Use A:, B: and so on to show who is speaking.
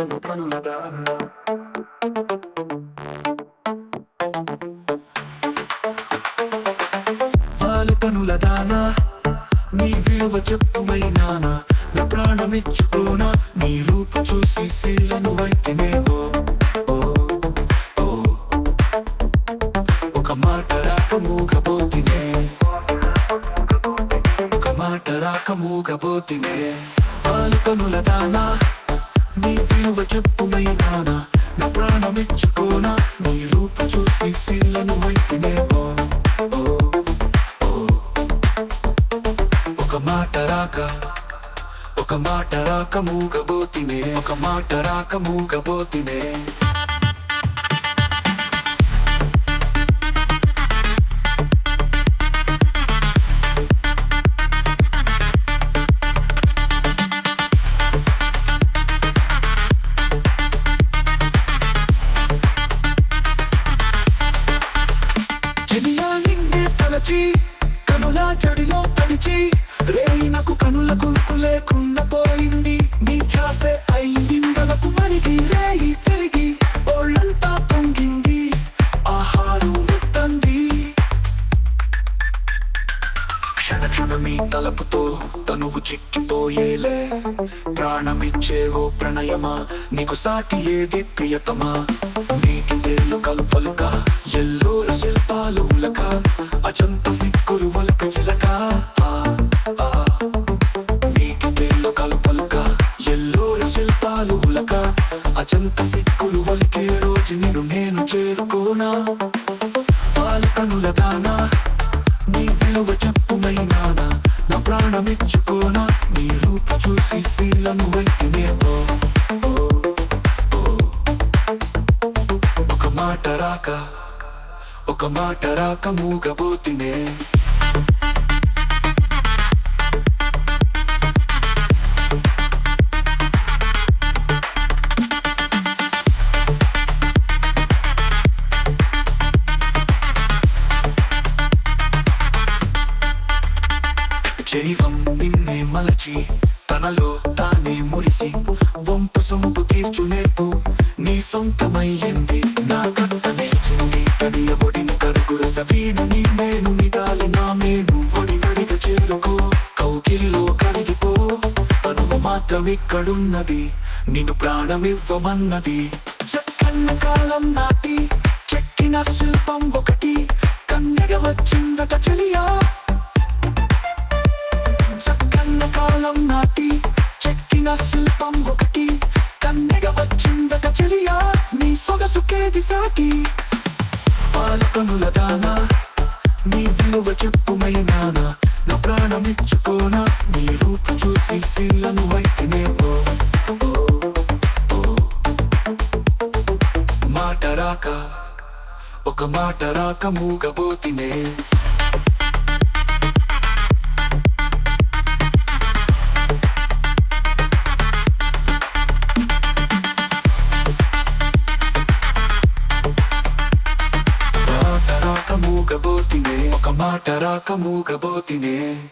A: కనులదాన దానా నీ విలువ చెప్పుమైనానా? నా ప్రాణమిచ్చుకోనా? నీ రూపు చూసి ఒక మాట రాక మూగబోతినే. ఒక మాట రాక మూగబోతినే. వాళ్ళు కనుల దానా నీ విలువ చెప్పుమైనానా నా ప్రాణమిచ్చుకోనా నీ రూపు చూసి శీలను వైతినేమో ఓ. ఒక మాట రాక ఒక మాట రాక మూగబోతినే ఒక మాట రాక మూగబోతినే. నిన్నే తలచి కనుల జడిలో తడిచి రేయినకు కనుల గుర్తు లేకుండా పోయింది. నీ ధ్యాసే అయిందిందలకు మరిగి రేయి తిరిగి ఒళ్ళంతా పొంగింది ఆహారం విత్తంది క్షణ క్షణమీ తలపుతో తనువు చిక్కిపోయేలే. ప్రాణమిచ్చే ఓ ప్రణయమా నీకు సాటి ఏది ప్రియతమా? నీటి తేలు కలుపలుక ఎల్లోర శిల్పాలు శిల్పాలు ఉలక అజంత సిక్కులు వలికే రోజు నిన్ను నేను చేరుకోనా? వాళ్ళ కనుల దానా? నీ విలువ చెప్పుమైనానా నా ప్రాణమిచ్చుకోనా? నీ రూపు చూసి శీలను వైతినేమో ఒక మాట రాక ఒక మాట రాక మూగబోతినే. నిన్నే మలచి తనలో తానే మురిసి వంపు సొంపు తీర్చు నేర్పు నీ సొంతమయ్యింది నా కనుక నేర్చింది కడియ ఒడిని కరుగుర సవీను నీ మేను నిడాలి నా మేను ఒడి వడిగ చేరుకో కౌకిలిలో కరిగిపో. తనువు మాత్రం ఇక్కడున్నది నిన్ను ప్రాణమివ్వమన్నది. చక్కన్న కాలం నాటి చెక్కిన శిల్పం ఒకటి కన్నెగ వచ్చిందట చెలియా. చక్కన్న నాటి చెక్కిన శిల్పం ఒకటి కన్నెగ వచ్చిందట చెలియా నీ సొగసుకే సాటి వాళ్ళ దానా నీ విలువ చెప్పుమైనానా నా ప్రాణమిచ్చుకోనా నీ రూపు చూసి శీలను వైతినేమో మాట రాక ఒక మాట రాక మూగబోతినే మాట రాక మూగబోతినే.